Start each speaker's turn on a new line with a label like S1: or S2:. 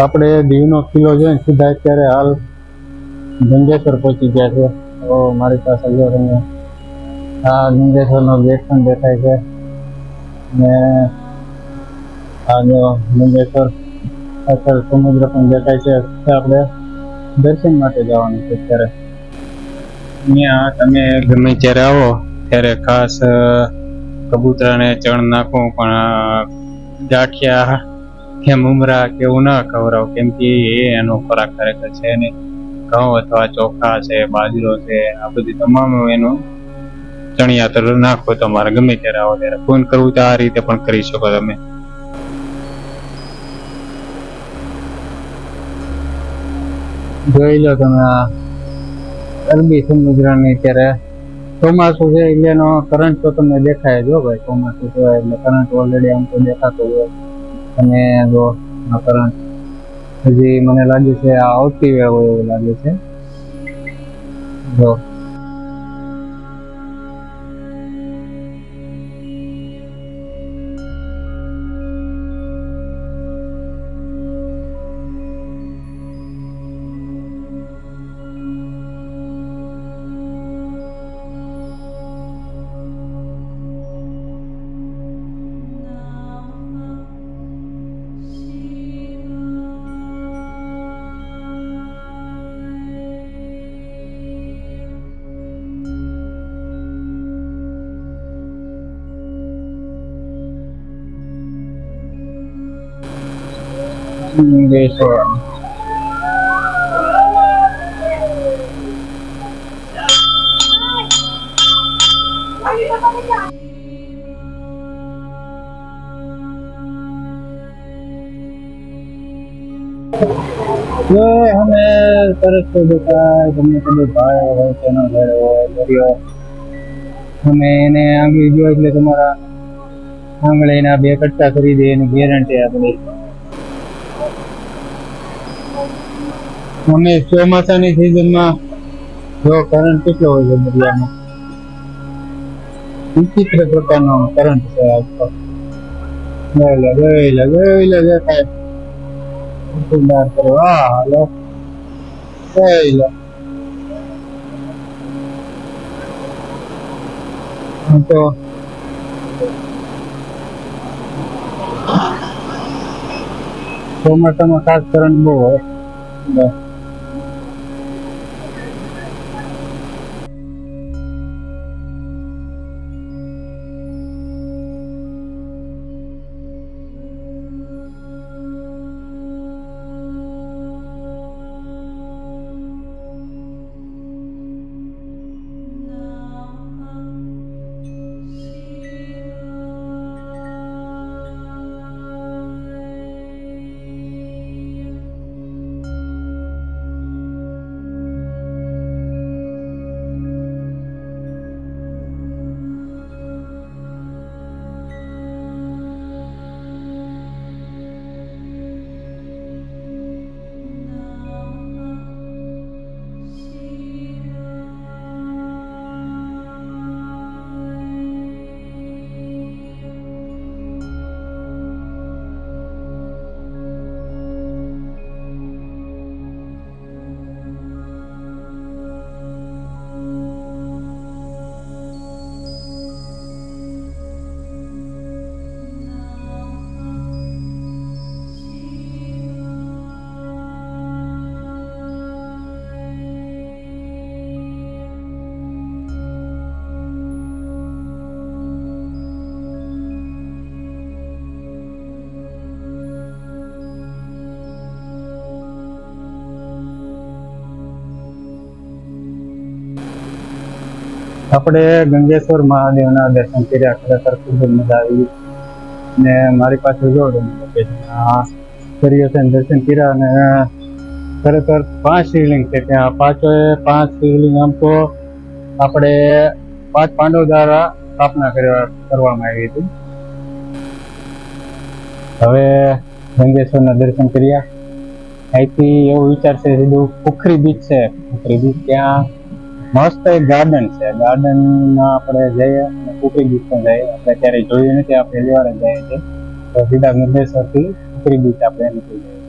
S1: આપણે દીવનો કિલ્લો છે ને સીધા અત્યારે હાલ ગંગેશ્વર પહોંચી ગયા છે. તો મારી પાસે જો તમે આ ગંગેશ્વરનો ગેટ પણ દેખાય છે. ને આ જો ગંગેશ્વર અસર સમુદ્ર પણ દેખાય છે. આપણે દર્શન માટે જવાનું છે અત્યારે. અહીંયા તમે ગમે ત્યારે આવો, ત્યારે ખાસ કબૂતરાને ચણ નાખો, પણ ગાંઠિયા કે ઉમરા કે ના ખવડાવો, કેમ કે એ એનો ખોરાક ખરેખર છે ને ઘઉં અથવા ચોખા છે, બાજરો છે, આ બધી તમામ એનું ચણિયાતર નાખો તમારે ગમે ત્યારે આવો ત્યારે. ફોન કરવું તો આ રીતે પણ કરી શકો તમે. જોઈ લો તમે આ અરબી સમુદ્રની ત્યારે ચોમાસું છે એટલે એનો કરંટ તો તમને દેખાય જ ભાઈ. ચોમાસું છે એટલે કરંટ ઓલરેડી આમ તો દેખાતો હોય. અને જો આ કરંટ હજી મને લાગે છે આ આવતી વેવ એવું લાગે છે. જો મુંગેશ્વર ये हमें तरस को દેખાય તમને કદાચ ભાઈ હોય તેનો ઘર હોય દરિયો તમે એને આંગળી જો એટલે તમારા આંગળીના બે કટકા કરી દે એની ગેરંટી આપણી અમે ચોમાસાની સિઝનમાં જો કરંટ કેટલો હોય છે દરિયામાં વિચિત્ર પ્રકારનો કરંટ છે આજકાલ જોઈ લે જોઈ લે લે દેખાય તો ચોમાસામાં ખાસ કરંટ બહુ હોય. આપણે ગંગેશ્વર મહાદેવના દર્શન કર્યા, ખરેખર ખૂબ મજા આવી. ને મારી પાસે જો કર્યો છે દર્શન કર્યા અને ખરેખર પાંચ શિવલિંગ છે ત્યાં. પાંચે પાંચ શિવલિંગ આમ તો આપણે પાંચ પાંડવ દ્વારા સ્થાપના કરવા કરવામાં આવી હતી. હવે ગંગેશ્વરના દર્શન કર્યા. અહીંથી એવું વિચાર છે સીધું પોખરી બીચ છે. પોખરી બીચ ત્યાં મસ્ત એક ગાર્ડન છે. ગાર્ડન આપણે જઈએ અને કુકરી બીચ પણ જઈએ. આપણે ક્યારેય જોયું નથી આપણે પહેલી વાર જઈએ છીએ. તો સીધા નિર્દેશરથી કુકરી બીચ આપણે નીકળી જઈએ